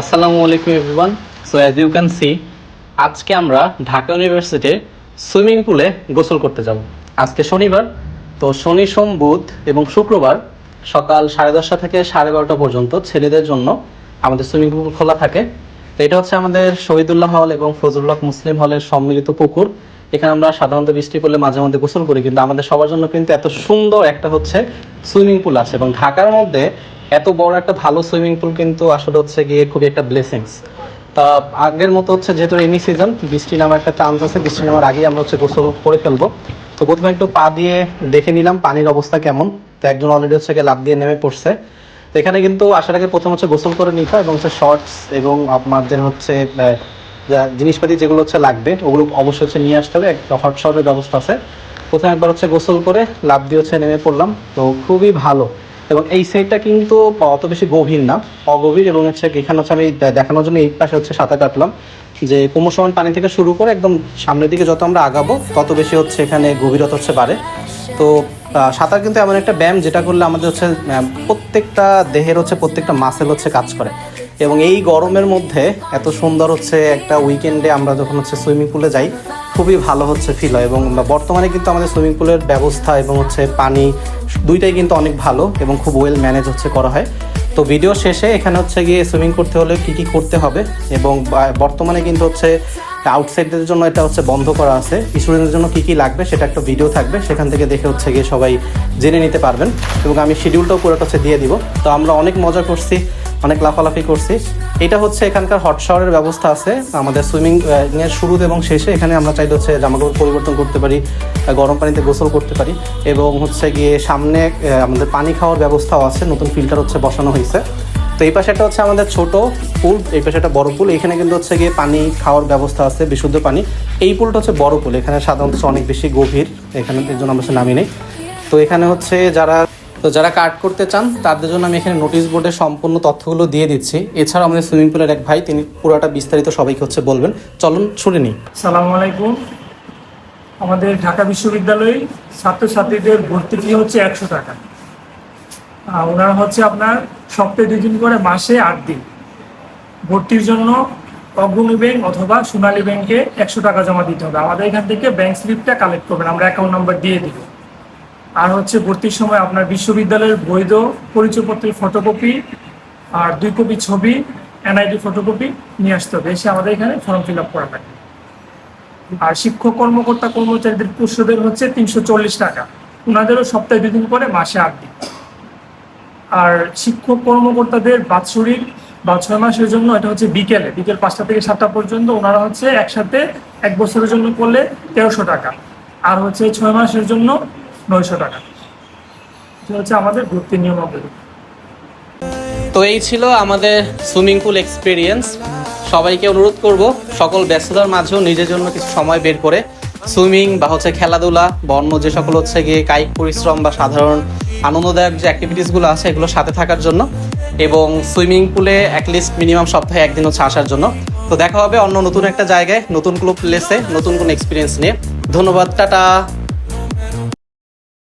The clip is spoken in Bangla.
আসসালামু আলাইকুম everyone so as you can see আজকে আমরা ঢাকা ইউনিভার্সিটির সুইমিং পুলে গোসল করতে যাব। আজকে শনিবার, তো শনি, সোম, বুধ এবং শুক্রবার সকাল সাড়ে দশটা থেকে সাড়ে বারোটা পর্যন্ত ছেলেদের জন্য আমাদের সুইমিং পুল খোলা থাকে। তো এটা হচ্ছে আমাদের শহীদুল্লাহ হল এবং ফজলুল্লাহ মুসলিম হলের সম্মিলিত পুকুর। এখানে আমরা সাধারণত বৃষ্টি পড়লে মাঝে মধ্যে গোসল করি, কিন্তু আমাদের সবার জন্য কিন্তু এত সুন্দর একটা হচ্ছে সুইমিং পুল আছে এবং ঢাকার মধ্যে এত বড় একটা ভালো সুইমিং পুল কিন্তু আসলে হচ্ছে গিয়ে খুবই একটা ব্লেসিংস তা আগের মতো হচ্ছে যেহেতু রেনি সিজন বৃষ্টি নামার একটা চান্স আছে, বৃষ্টি নামার আগেই আমরা হচ্ছে গোসল করে ফেলব। তো প্রথমে একটু পা দিয়ে দেখে নিলাম পানির অবস্থা কেমন। তো একজন অলরেডি হচ্ছে লাভ দিয়ে নেমে পড়ছে। তো এখানে কিন্তু আসার আগে প্রথম হচ্ছে গোসল করে নিতে হয় এবং হচ্ছে শর্টস এবং আপনাদের হচ্ছে জিনিসপাতি যেগুলো হচ্ছে লাগবে, ওগুলো অবশ্যই হচ্ছে নিয়ে আসতে হবে। একটা হট শটের ব্যবস্থা আছে। প্রথমে একবার হচ্ছে গোসল করে লাভ দিয়ে হচ্ছে নেমে পড়লাম। তো খুবই ভালো। এবং এই সাইডটা কিন্তু অত বেশি গভীর না, অগভীর এবং হচ্ছে এখানে হচ্ছে আমি দেখানোর জন্য এই পাশে হচ্ছে সাঁতার কাটলাম, যে ক্রমশমান পানি থেকে শুরু করে একদম সামনের দিকে যত আমরা আগাবো, তত বেশি হচ্ছে এখানে গভীরতা হচ্ছে বাড়ে। তো সাঁতার কিন্তু এমন একটা ব্যায়াম যেটা করলে আমাদের হচ্ছে প্রত্যেকটা দেহের হচ্ছে প্রত্যেকটা মাসেল হচ্ছে কাজ করে। এবং এই গরমের মধ্যে এত সুন্দর হচ্ছে একটা উইকেন্ডে আমরা যখন হচ্ছে সুইমিং পুলে যাই, খুবই ভালো হচ্ছে ফিল হয় এবং বর্তমানে কিন্তু আমাদের সুইমিং পুলের ব্যবস্থা এবং হচ্ছে পানি দুইটাই কিন্তু অনেক ভালো এবং খুব ওয়েল ম্যানেজ হচ্ছে করা হয়। তো ভিডিও শেষে এখানে হচ্ছে গিয়ে সুইমিং করতে হলে কী কী করতে হবে এবং বর্তমানে কিন্তু হচ্ছে আউটসাইডের জন্য এটা হচ্ছে বন্ধ করা আছে। স্টুডেন্টদের জন্য কি কি লাগবে সেটা একটা ভিডিও থাকবে, সেখান থেকে দেখে হচ্ছে গিয়ে সবাই জেনে নিতে পারবেন এবং আমি শিডিউলটাও পুরোটা হচ্ছে দিয়ে দিব। তো আমরা অনেক মজা করছি। অনেক লাফালাফি করছি এটা হচ্ছে এখানকার হট শাওয়ারের ব্যবস্থা আছে। আমাদের সুইমিং এর শুরুতে এবং শেষে এখানে আমরা চাইলে হচ্ছে জামাকাপড় পরিবর্তন করতে পারি গরম পানিতে গোসল করতে পারি এবং হচ্ছে গিয়ে সামনে আমাদের পানি খাওয়ার ব্যবস্থাও আছে, নতুন ফিল্টার হচ্ছে বসানো হয়েছে। তো এই পাশে একটা হচ্ছে আমাদের ছোট পুল এই পাশে একটা বড় পুল এখানে কিন্তু হচ্ছে গিয়ে পানি খাওয়ার ব্যবস্থা আছে, বিশুদ্ধ পানি। এই পুলটা হচ্ছে বড় পুল এখানে সাধারণত অনেক বেশি গভীর, এখানে এর জন্য আমরা নামি নেই। তো এখানে হচ্ছে যারা তো যারা কাট করতে চান, তাদের জন্য আমি এখানে নোটিশ বোর্ডে সম্পূর্ণ তথ্যগুলো দিয়ে দিচ্ছি। এছাড়া আমাদের সুইমিং পুলের এক ভাই, তিনি পুরোটা বিস্তারিত সবাইকে হচ্ছে বলবেন। চলুন, শুনে নিই। সালামু আলাইকুম। আমাদের ঢাকা বিশ্ববিদ্যালয়ে ছাত্রছাত্রীদের ভর্তি ফি হচ্ছে একশো টাকা। ওনারা হচ্ছে আপনার সপ্তাহে দুই দিন করে মাসে আট দিন। ভর্তির জন্য অগ্রণী ব্যাংক অথবা সোনালী ব্যাংকে একশো টাকা জমা দিতে হবে। আমাদের এখান থেকে ব্যাংক স্লিপটা কালেক্ট করবেন। আমরা অ্যাকাউন্ট নাম্বার দিয়ে দিব। আর হচ্ছে ভর্তির সময় আপনার বিশ্ববিদ্যালয়ের বৈধ পরিচয়পত্রের ফটোকপি আর দুই কপি ছবি এনআইডি ফটোকপি নিয়ে আসতে হবে। এসে আমাদের এখানে ফর্ম ফিল আপ করা লাগে আর শিক্ষক কর্মকর্তা কর্মচারীদের পুষ্যদের হচ্ছে তিনশো চল্লিশ টাকা। ওনাদেরও সপ্তাহে দুদিন করে মাসে আট দিন। আর শিক্ষক কর্মকর্তাদের বাৎসরিক বা ছয় মাসের জন্য এটা হচ্ছে বিকেলে, বিকেল পাঁচটা থেকে সাতটা পর্যন্ত ওনারা হচ্ছে একসাথে এক বছরের জন্য করলে তেরোশো টাকা। আর হচ্ছে ছয় মাসের জন্য নয়শো টাকা। এটা হচ্ছে আমাদের ভর্তি নিয়মাবলী। তো এই ছিল আমাদের সুইমিং পুল এক্সপিরিয়েন্স। সবাইকে অনুরোধ করব সকল ব্যস্ততার মাঝেও নিজের জন্য কিছু সময় বের করে সুইমিং বা হচ্ছে খেলাধুলা বা অন্য যে সকল হচ্ছে গিয়ে কায়িক পরিশ্রম বা সাধারণ আনন্দদায়ক যে অ্যাক্টিভিটিসগুলো আছে এগুলো সাথে থাকার জন্য এবং সুইমিং পুলে অ্যাটলিস্ট মিনিমাম সপ্তাহে একদিন হচ্ছে আসার জন্য। তো দেখা হবে অন্য নতুন একটা জায়গায়, নতুন কোনো প্লেসে নতুন কোনো এক্সপিরিয়েন্স নিয়ে। ধন্যবাদ, টাটা।